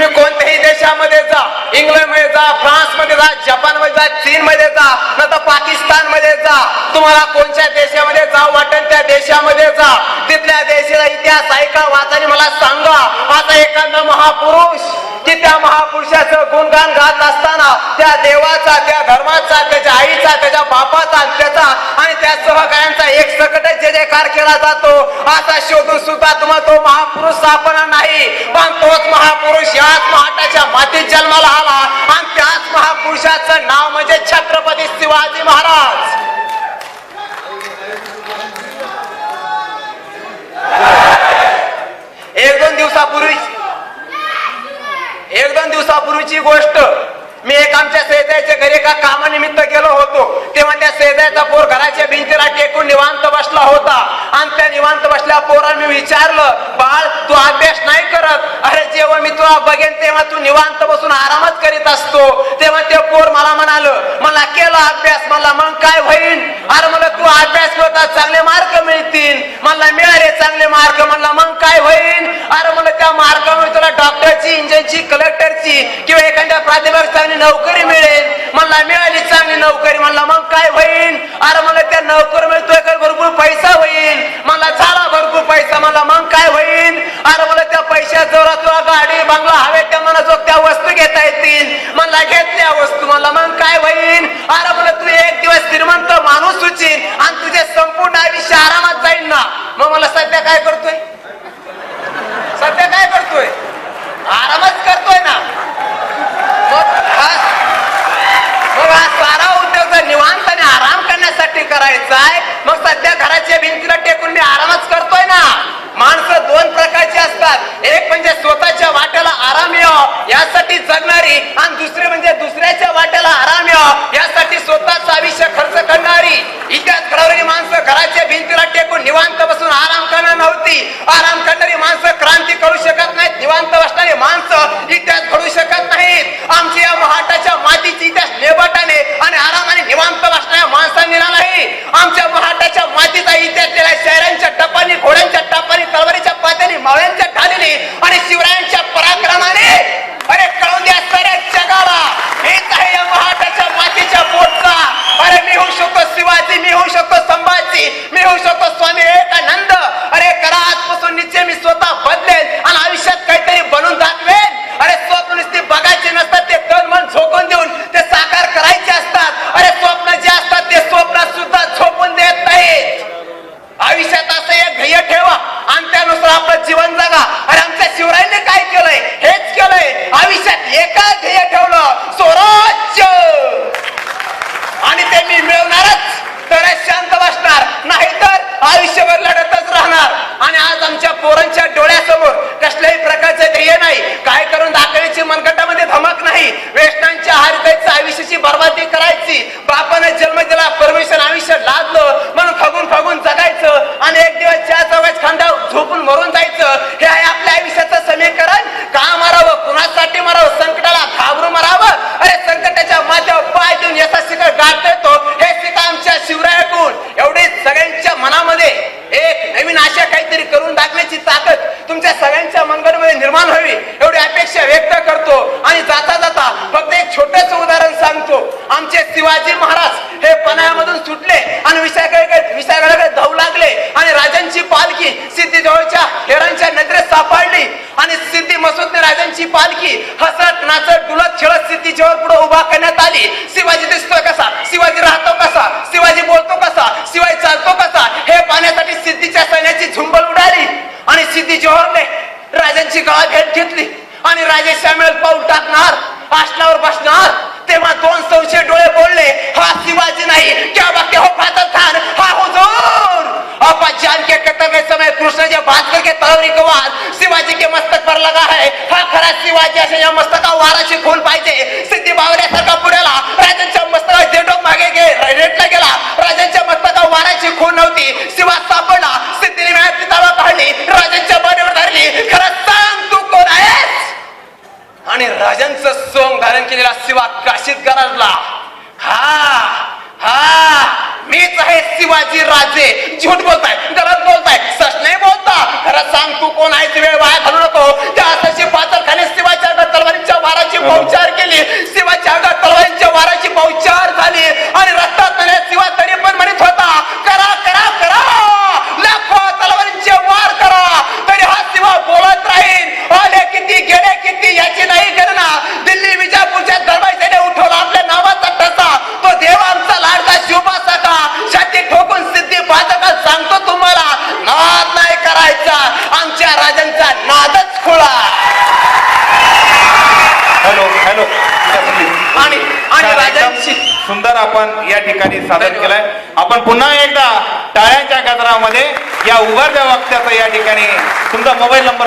तुम्ही कोणत्याही देशामध्ये जा इंग्लंडमध्ये जा फ्रान्समध्ये जा जपानमध्ये जा चीनमध्ये जा न तर पाकिस्तानमध्ये जा. तुम्हाला कोणत्या देशामध्ये जा वाटेल त्या देशामध्ये जा. तिथल्या देशाला इतिहास ऐका वाचा मला सांगा. आता एखादा महापुरुष कि त्या महापुरुषाचं गुणगान गात असताना त्या देवाचा त्या धर्माचा त्याच्या आईचा त्याच्या बापाचा त्याचा आणि त्या सहकाऱ्यांचा एक सकट जे जयकार केला जातो असा शोधून सुद्धा तुम्हाला तो महापुरुष सापडला नाही. पण तोच महापुरुष याच महाटाच्या मातीत जन्माला आला आणि त्याच महापुरुषाचं नाव म्हणजे छत्रपती शिवाजी महाराज. एक दोन दिवसापूर्वी एक दोन दिवसापूर्वीची गोष्ट मी एक आमच्या सेजायच्या घरी एका कामानिमित्त गेलो होतो. तेव्हा त्या सेजायचा पोर घराच्या भिंतीला टेकून निवांत बसला होता. आणि त्या निवांत बसल्या पोराने मी विचारलं बाळ तू अभ्यास नाही करत? अरे जेव्हा मी तुला बघेन तेव्हा तू निवांत बसून आरामच करीत असतो. तेव्हा ते पोर मला म्हणाल मला केला अभ्यास मला मग काय होईल अरे मला तू अभ्यास करता चांगले मार्क मिळतील. मला मिळाले चांगले मार्क. म्हणला मग काय होईल अरे मला त्या मार्गामुळे तुला डॉक्टरची इंजिनची कलेक्टरची किंवा एखाद्या प्राध्यापक चांगली नोकरी मिळेल. मला मिळाली चांगली नोकरी. म्हणला मग काय होईल अरे मला त्या नोकरी मिळतोय भरपूर पैसा होईल. मला झाला भरपूर पैसा. मला मग काय होईल अरे मला त्या पैशा जोरात तुला गाडी बंगला हवे त्या मनाजोग त्या वस्तू घेता येतील. मला घेतल्या वस्तू. मला मग काय होईल अरे मला तू एक दिवस श्रीमंत माणूस सुचील आणि तुझे संपूर्ण आयुष्य आरामात जाईल ना. मग मला सध्या काय करतोय सध्या काय करतोय आरामच करतोय ना मग हा मग हा सारा उद्योग जर निवांताने आराम करण्यासाठी करायचा आहे मग सध्या घराच्या भिंतीला टेकून मी आरामच करतोय ना. माणसं दोन प्रकारची असतात. एक म्हणजे स्वतःच्या वाट्याला आराम यावं यासाठी जगणारी आणि दुसरे म्हणजे दुसऱ्याच्या वाट्याला आराम यावं यासाठी स्वतःचं आयुष्य खर्च करणारी इतिहास घडवणारी माणसं घराच्या भिंतीला टेकून निवांत बसून आराम करणार नव्हती आराम करणारी माणसं क्रांती करू शकत नाहीत निवांत बसणारी माणसं इतिहास घडू शकत नाहीत आमची या महाटाच्या मातीची इतिहास नेबाटाने आणि आरामाने निवांत बसणाऱ्या माणसांनी ना नाही आमच्या महाटाच्या मातीचा इतिहास दिलाय शहरांच्या टपानी घोड्यांच्या टपानी तलवारीच्या पात्यानी मावळ्यांच्या ढालीने आणि शिवरायांच्या पराक्रमाने अरे कळून द्या साऱ्या जगाला हेच आहे या महाटाच्या मातीच्या पोटचा अरे मी होऊ शकतो शिवाजी मी होऊ शकतो संभाजी मी होऊ शकतो स्वामी विवेकानंद अरे करा आजपासून निश्चय मी स्वतः बदलेल आणि आयुष्यात काहीतरी बनून दाखवेल अरे स्वप्न नुसते बघायचे नसतात ते तन मन झोकून देऊन ते साकार करायचे असतात अरे स्वप्न जे असतात ते स्वप्नात सुद्धा झोपून देत नाहीत आयुष्यात असं एक ध्येय ठेवा आणि त्यानुसार आपलं जीवन जगा अरे आमच्या शिवरायांनी काय केलंय हेच केलंय आयुष्यात एका ध्येय ठेवलं स्वराज्य आणि ते मी मिळवणारच तरच शांत बसणार नाहीतर आयुष्यभर लढतच राहणार आणि आज आमच्या पोरांच्या डोळ्यासमोर कसल्याही प्रकारचं ध्येय नाही काय करून दाखवायची मनगटामध्ये धमक नाही वेष्टांच्या आयुष्याची बर्बादी करायची. बापाने मंगलमध्ये निर्माण व्हावी एवढी अपेक्षा व्यक्त करतो आणि जाता जाता फक्त एक छोटस उदाहरण सांगतो. आमचे शिवाजी महाराज हे पन्हाळ्यामधून सुटले आणि विशाखाकडे विशाखाकडे धावू लागले. पाऊल टाकणार आसनावर बसणार. तेव्हा दोन सौशे डोळे बोलले हा शिवाजी नाही क्या बाकी हो फादर खान? हा हुजूर. आपा जान के कतर के समय कृष्ण जे भास्कर के तलवारी को वार. शिवाजी के मस्तक पर लगा है. हा खरा शिवाजी असे या मस्तका वाराची खून पाहिजे. सिद्धी बावऱ्यासारखा पुण्याला राजांच्या मस्तका जेटो मागे गे रेटला गेला. राजांच्या मस्तका वाराची खून नव्हती. शिवा सापडला. आणि सोंग धारण केलेला शिवा काशीत गरजला. हा हा मीच आहे शिवाजी राजे. झूट बोलताय गरज बोलताय सच नाही बोलता. खरं सांग तू कोण आहे सुंदर आपण या ठिकाणी सादर केलाय. आपण पुन्हा एकदा टाळ्यांच्या गजरामध्ये या उभारत्या वक्त्याचा या ठिकाणी तुमचा मोबाईल नंबर